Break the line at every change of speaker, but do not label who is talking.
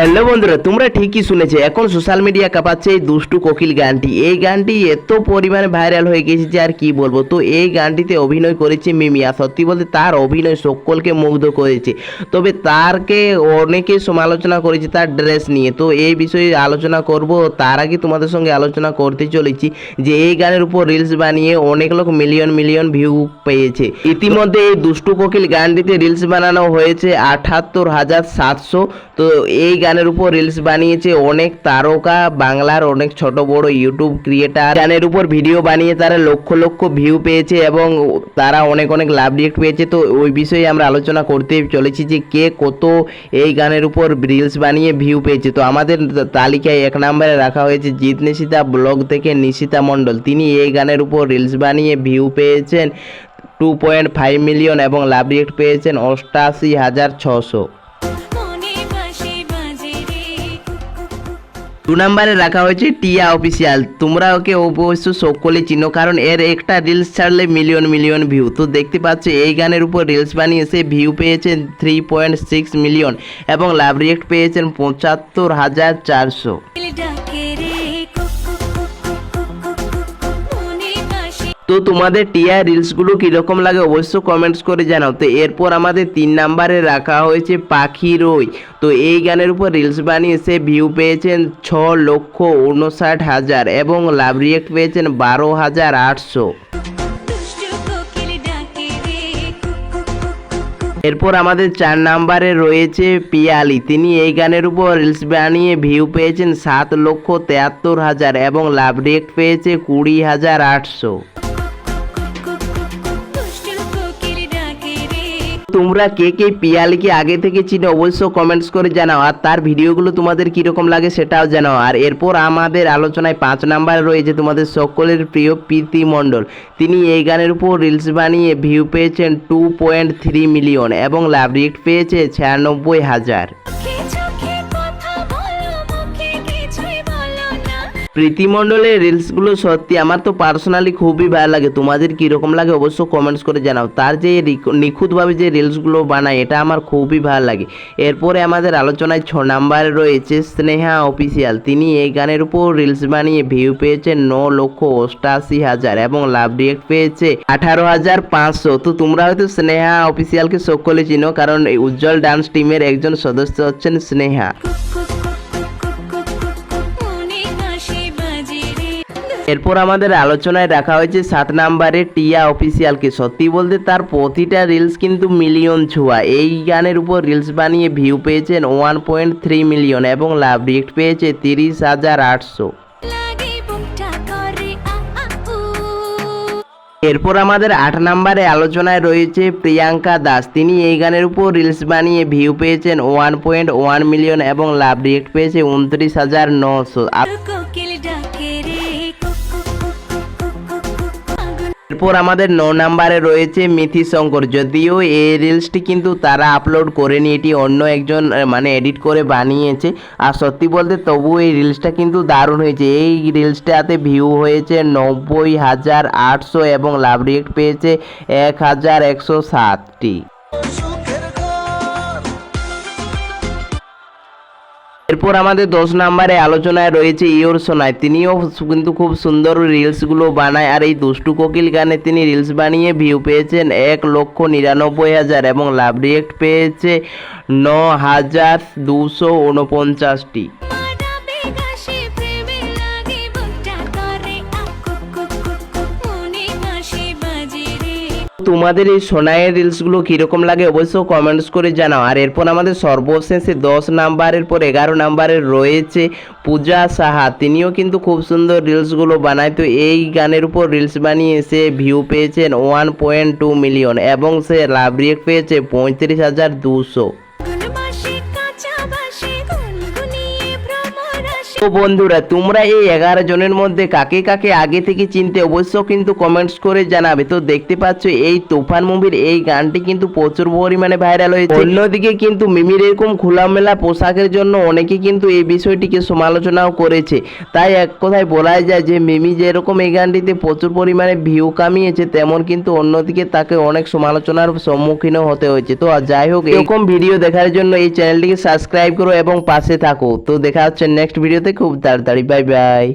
Hello বন্ধুরা, তোমরা ঠিকই শুনেছো, এখন সোশ্যাল মিডিয়া কাঁপাচ্ছে এই দুষ্টু কোকিল গানটি। এই গানটি এত পরিমাণে ভাইরাল হয়ে গেছে যে আর কি বলব? তো এই গানটিতে অভিনয় করেছে মিমিয়া সত্যি বলতে তার অভিনয় সকলকে মুগ্ধ করেছে। তবে তারকে অনেকে সমালোচনা করেছে তার ড্রেস নিয়ে। তো এই বিষয়ে আলোচনা করব, তার আগে তোমাদের সঙ্গে আলোচনা করতে চলেছি যে এই গানের উপর রিলস বানিয়ে অনেক লোক মিলিয়ন মিলিয়ন ভিউ পেয়েছে। ইতিমধ্যে এই দুষ্টু কোকিল গানটিতে রিলস বানানো হয়েছে আঠাত্তর হাজার সাতশো। তো এই গানের উপর রিলস বানিয়েছে অনেক তারকা, বাংলার অনেক ছোট বড় ইউটিউব ক্রিয়েটার গানের উপর ভিডিও বানিয়ে তারা লক্ষ লক্ষ ভিউ পেয়েছে এবং তারা অনেক অনেক লাভ রিয়েক্ট পেয়েছে। তো ওই বিষয়ে আমরা আলোচনা করতে চলেছি যে কে কত এই গানের উপর রিলস বানিয়ে ভিউ পেয়েছে। তো আমাদের তালিকায় এক নম্বরে রাখা হয়েছে জিৎ নিশিতা ব্লগ থেকে নিশিতা মণ্ডল। তিনি এই গানের উপর রিলস বানিয়ে ভিউ পেয়েছেন টু পয়েন্ট ফাইভ মিলিয়ন এবং লাভ রিয়েক্ট পেয়েছেন অষ্টাশি হাজার ছশো। দু নম্বরে রাখা হয়েছে টিয়া অফিসিয়াল। তোমরা ওকে অবশ্য সকলে চিনো, কারণ এর একটা রিলস ছাড়লে মিলিয়ন মিলিয়ন ভিউ তো দেখতে পাচ্ছ, এই গানের উপর রিলস বানিয়ে সে ভিউ পেয়েছেন থ্রি পয়েন্ট সিক্স মিলিয়ন এবং লাভ রিয়েক্ট পেয়েছেন পঁচাত্তর হাজার চারশো। তো তোমাদের টিয়া রিলসগুলো কীরকম লাগে অবশ্য কমেন্টস করে জানাও। তো এরপর আমাদের তিন নাম্বারে রাখা হয়েছে পাখি রই। তো এই গানের উপর রিলস বানিয়ে সে ভিউ পেয়েছেন ছ লক্ষ উনষাট হাজার এবং লাভ রিয়েক্ট পেয়েছেন বারো হাজার আটশো। এরপর আমাদের চার নাম্বারে রয়েছে পিয়ালি। তিনি এই গানের উপর রিলস বানিয়ে ভিউ পেয়েছেন সাত লক্ষ তেয়াত্তর হাজার এবং লাভ রিয়েক্ট পেয়েছে কুড়ি হাজার আটশো। তোমরা কে কে পিয়ালিকে আগে থেকে চিনে অবশ্যই কমেন্টস করে জানাও। আর তার ভিডিওগুলো তোমাদের কীরকম লাগে সেটাও জানাও। আর এরপর আমাদের আলোচনায় পাঁচ নাম্বার রয়েছে তোমাদের সকলের প্রিয় প্রীতি মণ্ডল তিনি এই গানের উপর রিলস বানিয়ে ভিউ পেয়েছেন টু পয়েন্ট থ্রি মিলিয়ন এবং লাভ রিট পেয়েছে ছিয়ানব্বই হাজার।
না
প্রীতি মণ্ডলের রিলসগুলো সত্যি আমার তো পার্সোনালি খুবই ভালো লাগে। তোমাদের কীরকম লাগে অবশ্য কমেন্টস করে জানাও। তার যে নিখুঁতভাবে যে রিলসগুলো বানায়, এটা আমার খুবই ভালো লাগে। এরপরে আমাদের আলোচনায় ছ নাম্বারে রয়েছে স্নেহা অফিসিয়াল তিনি এই গানের উপর রিলস বানিয়ে ভিউ পেয়েছেন ন লক্ষ অষ্টাশি হাজার এবং লাভ রিয়েক্ট পেয়েছে আঠারো হাজার পাঁচশো। তো তোমরা হয়তো স্নেহা অফিসিয়ালকে সকলে চিনো, কারণ উজ্জ্বল ডান্স টিমের একজন সদস্য হচ্ছেন স্নেহা। এরপর আমাদের আলোচনায় রাখা হয়েছে সাত নাম্বারে টিয়া অফিসিয়ালকে। সত্যি বলতে তার প্রতিটা রিলস কিন্তু মিলিয়ন ছোঁয়া। এই গানের উপর রিলস বানিয়ে ভিউ পেয়েছেন ওয়ান পয়েন্ট থ্রি মিলিয়ন এবং লাভ রিক্ট পেয়েছে তিরিশ হাজার আটশো। এরপর আমাদের আট নম্বরে আলোচনায় রয়েছে প্রিয়াঙ্কা দাস। তিনি এই গানের উপর রিলস বানিয়ে ভিউ পেয়েছেন ওয়ান পয়েন্ট ওয়ান মিলিয়ন এবং লাভ রিয়েক্ট পেয়েছে উনত্রিশ হাজার নশো। এরপর আমাদের ন নাম্বারে রয়েছে মিথি শঙ্কর। যদিও এই রিলসটি কিন্তু তারা আপলোড করেনি, এটি অন্য একজন মানে এডিট করে বানিয়েছে। আর সত্যি বলতে তবু এই রিলসটা কিন্তু দারুণ হয়েছে। এই রিলসটাতে ভিউ হয়েছে নব্বই হাজার আটশো এবং লাভ রিয়েক্ট পেয়েছে এক হাজার একশো সাতটি। এরপর আমাদের দশ নম্বরে আলোচনায় রয়েছে ইয়োর সোনায় তিনিও কিন্তু খুব সুন্দর রিলসগুলো বানায় আর এই দুষ্টু কোকিল গানে তিনি রিলস বানিয়ে ভিউ পেয়েছেন এক লক্ষ নিরানব্বই হাজার এবং লাভ রিয়েক্ট পেয়েছে ন হাজার দুশো উনপঞ্চাশটি। তোমাদের এই সোনাইয়ের রিলসগুলো কীরকম লাগে অবশ্যই কমেন্টস করে জানাও। আর এরপর আমাদের সর্বশেষে দশ নাম্বারের পর এগারো নাম্বারের রয়েছে পূজা সাহা। তিনিও কিন্তু খুব সুন্দর রিলসগুলো বানায়। তো এই গানের উপর রিলস বানিয়ে সে ভিউ পেয়েছেন ওয়ান পয়েন্ট টু মিলিয়ন এবং সে লাভ রিয়েক্ট পেয়েছে পঁয়ত্রিশ হাজার দুশো। তো বন্ধুরা, তোমরা এই এগারো জনের মধ্যে কাকে কাকে আগে থেকে চিনতে অবশ্য কিন্তু কমেন্টস করে জানাবে। তো দেখতে পাচ্ছ, এই তুফান মুভির এই গানটি কিন্তু প্রচুর পরিমাণে ভাইরাল হয়েছে। অন্যদিকে কিন্তু মিমির এরকম খোলামেলা পোশাকের জন্য অনেকে কিন্তু এই বিষয়টিকে সমালোচনাও করেছে। তাই এক কথায় বলাই যায় যে, মিমি যেরকম এই গানটিতে প্রচুর পরিমাণে ভিউ কামিয়েছে, তেমন কিন্তু অন্যদিকে তাকে অনেক সমালোচনার সম্মুখীনও হতে হয়েছে। তো যাই হোক, এরকম ভিডিও দেখার জন্য এই চ্যানেলটিকে সাবস্ক্রাইব করো এবং পাশে থাকো। তো দেখা হচ্ছে নেক্সট ভিডিওতে খুব তাড়াতাড়ি বাই বাই।